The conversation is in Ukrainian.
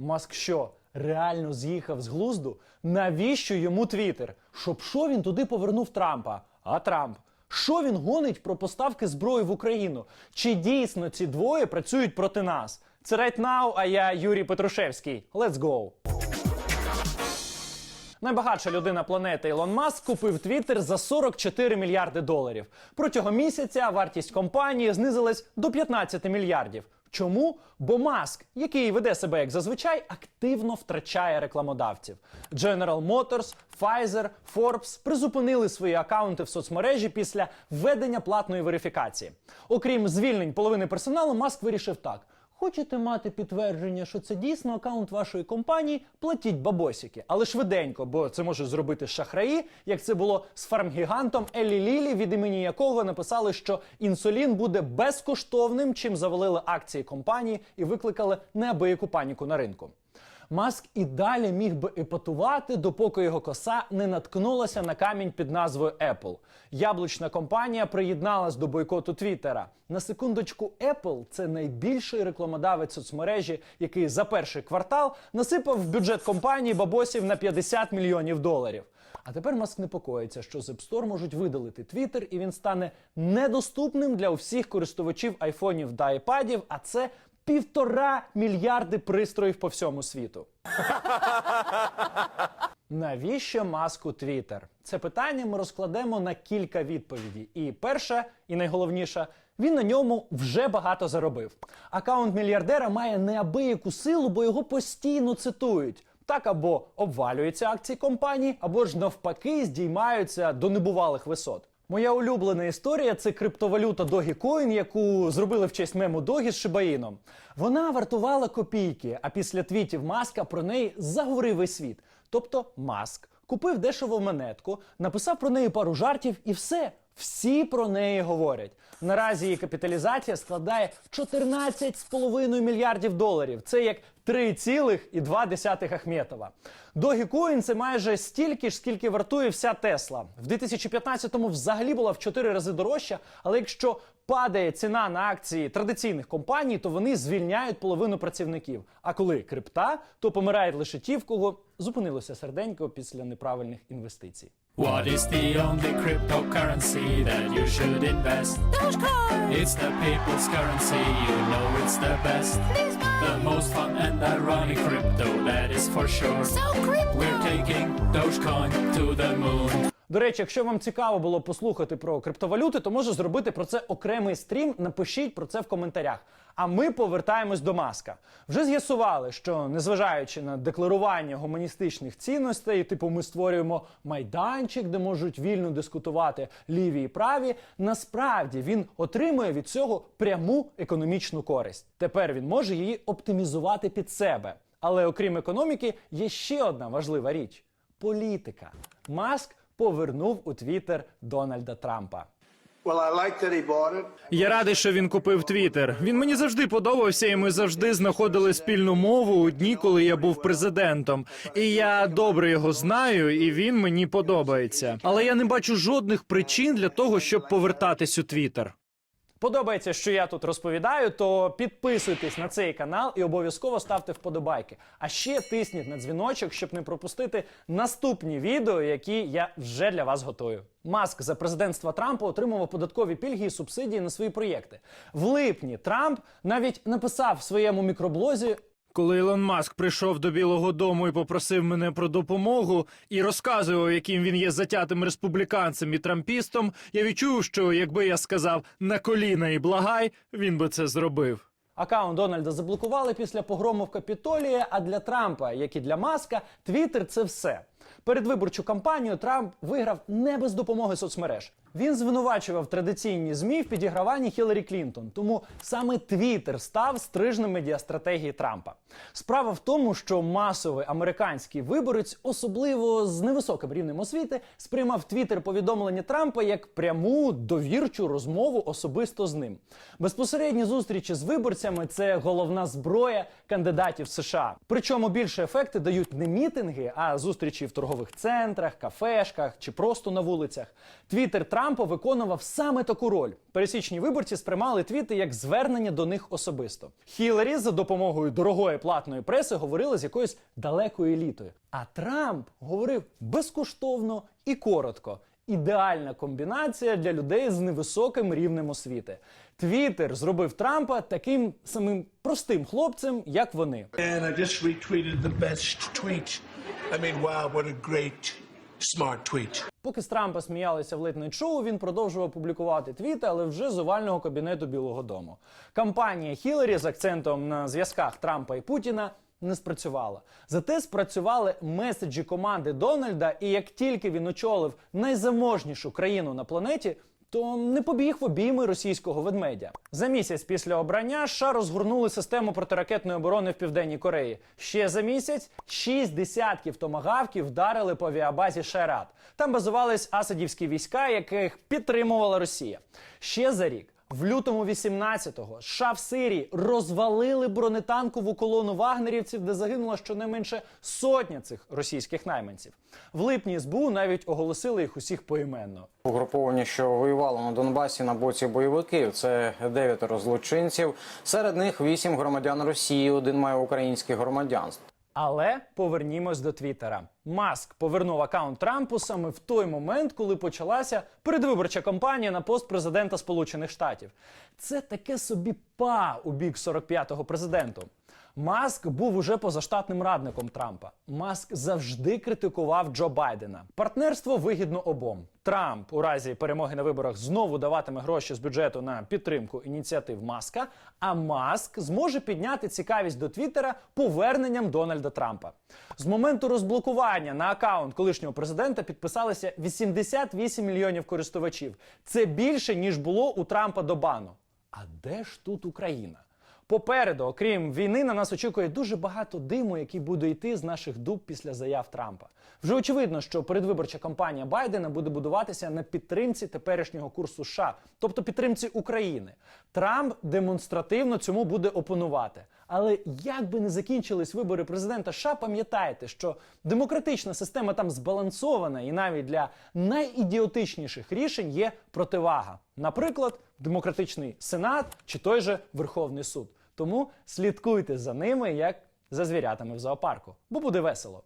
Маск що, реально з'їхав з глузду? Навіщо йому Твіттер? Щоб що він туди повернув Трампа? А Трамп? Що він гонить про поставки зброї в Україну? Чи дійсно ці двоє працюють проти нас? Це Right Now, а я Юрій Петрушевський. Let's go! Найбагатша людина планети Ілон Маск купив Твіттер за 44 мільярди доларів. Протягом місяця вартість компанії знизилась до 15 мільярдів. Чому? Бо Маск, який веде себе як зазвичай, активно втрачає рекламодавців. General Motors, Pfizer, Forbes призупинили свої акаунти в соцмережі після введення платної верифікації. Окрім звільнень половини персоналу, Маск вирішив так. Хочете мати підтвердження, що це дійсно акаунт вашої компанії? Платіть бабосики, але швиденько, бо це можуть зробити шахраї, як це було з фармгігантом Елі Лілі, від імені якого написали, що інсулін буде безкоштовним, чим завалили акції компанії і викликали неабияку паніку на ринку. Маск і далі міг би епатувати, допоки його коса не наткнулася на камінь під назвою Apple. Яблучна компанія приєдналась до бойкоту Твіттера. На секундочку, Apple – це найбільший рекламодавець соцмережі, який за перший квартал насипав в бюджет компанії бабосів на 50 мільйонів доларів. А тепер Маск непокоїться, що з App Store можуть видалити Twitter, і він стане недоступним для всіх користувачів айфонів та айпадів, а це півтора мільярди пристроїв по всьому світу. Навіщо маску Твіттер? Це питання ми розкладемо на кілька відповідей. І перша, і найголовніша, він на ньому вже багато заробив. Акаунт мільярдера має неабияку силу, бо його постійно цитують. Так або обвалюються акції компанії, або ж навпаки здіймаються до небувалих висот. Моя улюблена історія це криптовалюта Dogecoin, яку зробили в честь мему Догі з Шибаїном. Вона вартувала копійки, а після твітів Маска про неї заговорив весь світ. Тобто Маск купив дешеву монетку, написав про неї пару жартів і все. Всі про неї говорять. Наразі її капіталізація складає 14,5 мільярдів доларів. Це як 3,2 Ахметова. Dogecoin – це майже стільки ж, скільки вартує вся Тесла. В 2015-му взагалі була в 4 рази дорожча, але якщо падає ціна на акції традиційних компаній, то вони звільняють половину працівників. А коли крипта, то помирають лише ті, в кого зупинилося серденько після неправильних інвестицій. What is the only cryptocurrency that you should invest? Dogecoin! It's the people's currency, you know it's the best. Please! The most fun and ironic crypto, that is for sure. So crypto! We're taking Dogecoin to the moon. До речі, якщо вам цікаво було послухати про криптовалюти, то можу зробити про це окремий стрім. Напишіть про це в коментарях. А ми повертаємось до маска. Вже з'ясували, що незважаючи на декларування гуманістичних цінностей, типу ми створюємо майданчик, де можуть вільно дискутувати ліві і праві. Насправді він отримує від цього пряму економічну користь. Тепер він може її оптимізувати під себе. Але окрім економіки, є ще одна важлива річ політика. Маск повернув у Твіттер Дональда Трампа. Я радий, що він купив Твіттер. Він мені завжди подобався, і ми завжди знаходили спільну мову у дні, коли я був президентом. І я добре його знаю, і він мені подобається. Але я не бачу жодних причин для того, щоб повертатись у Твіттер. Подобається, що я тут розповідаю, то підписуйтесь на цей канал і обов'язково ставте вподобайки. А ще тисніть на дзвіночок, щоб не пропустити наступні відео, які я вже для вас готую. Маск за президентства Трампа отримував податкові пільги і субсидії на свої проєкти. В липні Трамп навіть написав в своєму мікроблозі Коли Ілон Маск прийшов до Білого Дому і попросив мене про допомогу і розказував, яким він є затятим республіканцем і трампістом, я відчув, що якби я сказав на коліна і благай, він би це зробив. Акаунт Дональда заблокували після погрому в Капітолії. А для Трампа, як і для Маска, Твіттер – це все. Передвиборчу кампанію Трамп виграв не без допомоги соцмереж. Він звинувачував традиційні змі в підіграванні Хіларі Клінтон. Тому саме Твіттер став стрижнем медіастратегії Трампа. Справа в тому, що масовий американський виборець, особливо з невисоким рівнем освіти, сприймав Твіттер повідомлення Трампа як пряму довірчу розмову особисто з ним. Безпосередні зустрічі з виборцями це головна зброя кандидатів США. Причому більше ефекти дають не мітинги, а зустрічі в торгових центрах, кафешках чи просто на вулицях. Твіттер Трампа виконував саме таку роль. Пересічні виборці сприймали твіти як звернення до них особисто. Хіларі за допомогою дорогої платної преси говорили з якоюсь далекою елітою. А Трамп говорив безкоштовно і коротко. Ідеальна комбінація для людей з невисоким рівнем освіти. Твіттер зробив Трампа таким самим простим хлопцем, як вони. And I just retweeted the best tweet. I mean, wow, what a great, smart tweet. Поки з Трампа сміялися в лейтнайт шоу, він продовжував публікувати твіти, але вже з овального кабінету Білого Дому. Кампанія Хіларі з акцентом на зв'язках Трампа і Путіна не спрацювала. Зате спрацювали меседжі команди Дональда, і як тільки він очолив найзаможнішу країну на планеті. То не побіг в обійми російського ведмедя. За місяць після обрання США розгорнули систему протиракетної оборони в південній Кореї. Ще за місяць шість десятків томагавків вдарили по авіабазі Шайрат. Там базувались асадівські війська, яких підтримувала Росія. Ще за рік. В лютому 18-го США в Сирії розвалили бронетанкову колону вагнерівців, де загинула щонайменше сотня цих російських найманців. В липні СБУ навіть оголосили їх усіх поіменно. Угруповання, що воювало на Донбасі на боці бойовиків, це дев'ятеро злочинців. Серед них вісім громадян Росії, один має українське громадянство. Але повернімось до Твіттера. Маск повернув аккаунт Трампу саме в той момент, коли почалася передвиборча кампанія на пост президента Сполучених Штатів. Це таке собі па у бік 45-го президенту. Маск був уже позаштатним радником Трампа. Маск завжди критикував Джо Байдена. Партнерство вигідно обом. Трамп у разі перемоги на виборах знову даватиме гроші з бюджету на підтримку ініціатив Маска. А Маск зможе підняти цікавість до Твіттера поверненням Дональда Трампа. З моменту розблокування на аккаунт колишнього президента підписалися 88 мільйонів користувачів. Це більше ніж було у Трампа до бану. А де ж тут Україна? Попереду, окрім війни, на нас очікує дуже багато диму, який буде йти з наших дуб після заяв Трампа. Вже очевидно, що передвиборча кампанія Байдена буде будуватися на підтримці теперішнього курсу США, тобто підтримці України. Трамп демонстративно цьому буде опонувати. Але як би не закінчились вибори президента США, пам'ятайте, що демократична система там збалансована, і навіть для найідіотичніших рішень є противага. Наприклад, демократичний сенат чи той же Верховний суд. Тому слідкуйте за ними як за звірятами в зоопарку, бо буде весело.